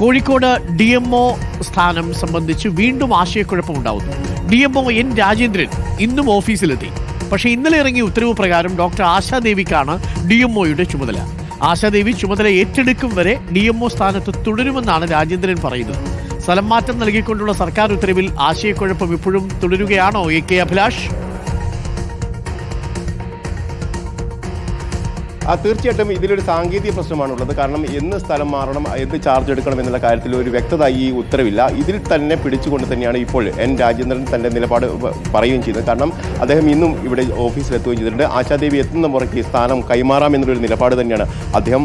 Kozhikode D M O സ്ഥാനം സംബന്ധിച്ച് വീണ്ടും ആശയക്കുഴപ്പമുണ്ടാവുന്നു. D M O N Rajendran ഇന്നും ഓഫീസിലെത്തി. പക്ഷേ ഇന്നലെ ഇറങ്ങിയ ഉത്തരവ് പ്രകാരം ഡോക്ടർ ആശാദേവിക്കാണ് ഡി എം ഒയുടെ ചുമതല. ആശാദേവി ചുമതല ഏറ്റെടുക്കും വരെ ഡി എം ഒ സ്ഥാനത്ത് തുടരുമെന്നാണ് രാജേന്ദ്രൻ പറയുന്നത്. സ്ഥലം മാറ്റം നൽകിക്കൊണ്ടുള്ള സർക്കാർ ഉത്തരവിൽ ആശയക്കുഴപ്പം ഇപ്പോഴും തുടരുകയാണോ എ കെ അഭിലാഷ്? തീർച്ചയായിട്ടും ഇതിലൊരു സാങ്കേതിക പ്രശ്നമാണുള്ളത്. കാരണം എന്ന് സ്ഥലം മാറണം എന്ത് ചാർജ് എടുക്കണം എന്നുള്ള കാര്യത്തിൽ ഒരു വ്യക്തത ഈ ഉത്തരവില്ല. ഇതിൽ തന്നെ പിടിച്ചുകൊണ്ട് തന്നെയാണ് ഇപ്പോൾ എൻ രാജേന്ദ്രൻ തന്റെ നിലപാട് പറയുകയും ചെയ്തത്. കാരണം അദ്ദേഹം ഇന്നും ഇവിടെ ഓഫീസിൽ എത്തുകയും ചെയ്തിട്ടുണ്ട്. ആശാദേവി എത്തുന്ന മുറയ്ക്ക് സ്ഥാനം കൈമാറാം എന്നുള്ളൊരു നിലപാട് തന്നെയാണ് അദ്ദേഹം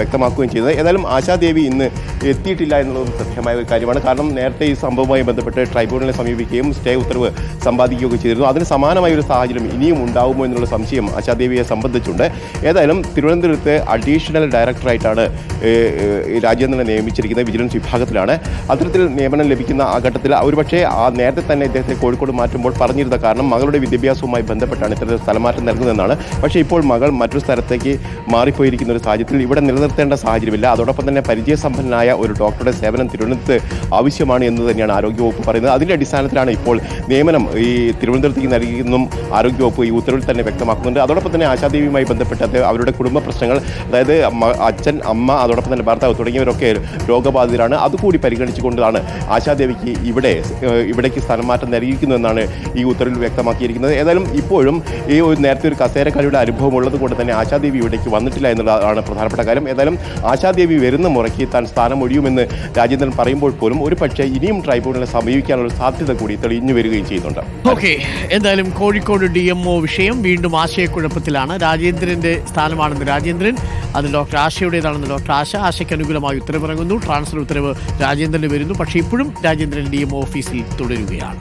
വ്യക്തമാക്കുകയും ചെയ്തത്. ഏതായാലും ആശാദേവി ഇന്ന് എത്തിയിട്ടില്ല എന്നുള്ളത് സത്യമായ ഒരു കാര്യമാണ്. കാരണം നേരത്തെ ഈ സംഭവവുമായി ബന്ധപ്പെട്ട് ട്രൈബ്യൂണലിനെ സമീപിക്കുകയും സ്റ്റേ ഉത്തരവ് സമ്പാദിക്കുകയൊക്കെ ചെയ്തിരുന്നു. അതിന് സമാനമായ ഒരു സാഹചര്യം ഇനിയും ഉണ്ടാകുമോ എന്നുള്ള സംശയം ആശാദേവിയെ സംബന്ധിച്ചുണ്ട്. ഏതായാലും തിരുവനന്തപുരത്ത് അഡീഷണൽ ഡയറക്ടറായിട്ടാണ് രാജേന്ദ്രനെ നിയമിച്ചിരിക്കുന്നത്. വിജിലൻസ് വിഭാഗത്തിലാണ്. അത്തരത്തിൽ നിയമനം ലഭിക്കുന്ന ആ ഘട്ടത്തിൽ ഒരുപക്ഷെ ആ നേരത്തെ തന്നെ ഇദ്ദേഹത്തെ കോഴിക്കോട് മാറ്റുമ്പോൾ പറഞ്ഞിരുന്ന കാരണം മകളുടെ വിദ്യാഭ്യാസവുമായി ബന്ധപ്പെട്ടാണ് ഇത്തരത്തിൽ സ്ഥലമാറ്റം നൽകുന്നതെന്നാണ്. പക്ഷേ ഇപ്പോൾ മകൾ മറ്റൊരു സ്ഥലത്തേക്ക് മാറിപ്പോയിരിക്കുന്ന ഒരു സാഹചര്യത്തിൽ ഇവിടെ നിലനിർത്തേണ്ട സാഹചര്യമില്ല. അതോടൊപ്പം തന്നെ പരിചയസമ്പന്നനായ ഒരു ഡോക്ടറുടെ സേവനം തിരുവനന്തപുരത്ത് ആവശ്യമാണ് എന്ന് തന്നെയാണ് ആരോഗ്യവകുപ്പ് പറയുന്നത്. അതിന്റെ അടിസ്ഥാനത്തിലാണ് ഇപ്പോൾ നിയമനം ഈ തിരുവനന്തപുരത്തേക്ക് നൽകിയെന്നും ആരോഗ്യവകുപ്പ് ഈ ഉത്തരവിൽ തന്നെ വ്യക്തമാക്കുന്നുണ്ട്. അതോടൊപ്പം തന്നെ ആശാദേവിയുമായി ബന്ധപ്പെട്ട് അവരുടെ കുടുംബ പ്രശ്നങ്ങൾ അതായത് അച്ഛൻ അമ്മ അതോടൊപ്പം തന്നെ ഭർത്താവ് തുടങ്ങിയവരൊക്കെ രോഗബാധിതരാണ്. അതുകൂടി പരിഗണിച്ചുകൊണ്ടാണ് ആശാദേവിക്ക് ഇവിടെ ഇവിടേക്ക് സ്ഥലമാറ്റം നൽകിയിരിക്കുന്നതെന്നാണ് ഈ ഉത്തരവിൽ വ്യക്തമാക്കിയിരിക്കുന്നത്. ഏതായാലും ഇപ്പോഴും ഈ ഒരു നേരത്തെ ഒരു കസേരക്കാരിയുടെ അനുഭവം ഉള്ളത് കൊണ്ട് തന്നെ ആശാദേവി ഇവിടേക്ക് വന്നിട്ടില്ല എന്നുള്ളതാണ് പ്രധാനപ്പെട്ട കാര്യം. ഏതായാലും ആശാദേവി വരുന്ന മുറയ്ക്ക് താൻ സ്ഥാനം ഒഴിയുമെന്ന് രാജേന്ദ്രൻ പറയുമ്പോൾ പോലും ഒരു പക്ഷേ ഇനിയും ട്രൈബ്യൂണലിനെ സമീപിക്കാനുള്ള സാധ്യത കൂടി തെളിഞ്ഞു വരികയും ചെയ്യുന്നുണ്ട്. ഓക്കെ എന്തായാലും കോഴിക്കോട് ഡി എം ഒ വിഷയം വീണ്ടും ആശയക്കുഴപ്പത്തിലാണ്. രാജേന്ദ്രന്റെ സ്ഥാനമാണെന്ന് രാജേന്ദ്രൻ അത് ഡോക്ടർ ആശയുടേതാണെന്ന് ഡോക്ടർ ആശ. ആശയ്ക്ക് അനുകൂലമായി ഉത്തരവിറങ്ങുന്നു. ട്രാൻസ്ഫർ ഉത്തരവ് രാജേന്ദ്രന് വരുന്നു. പക്ഷേ ഇപ്പോഴും രാജേന്ദ്രൻ ഡി എം ഓഫീസിൽ തുടരുകയാണ്.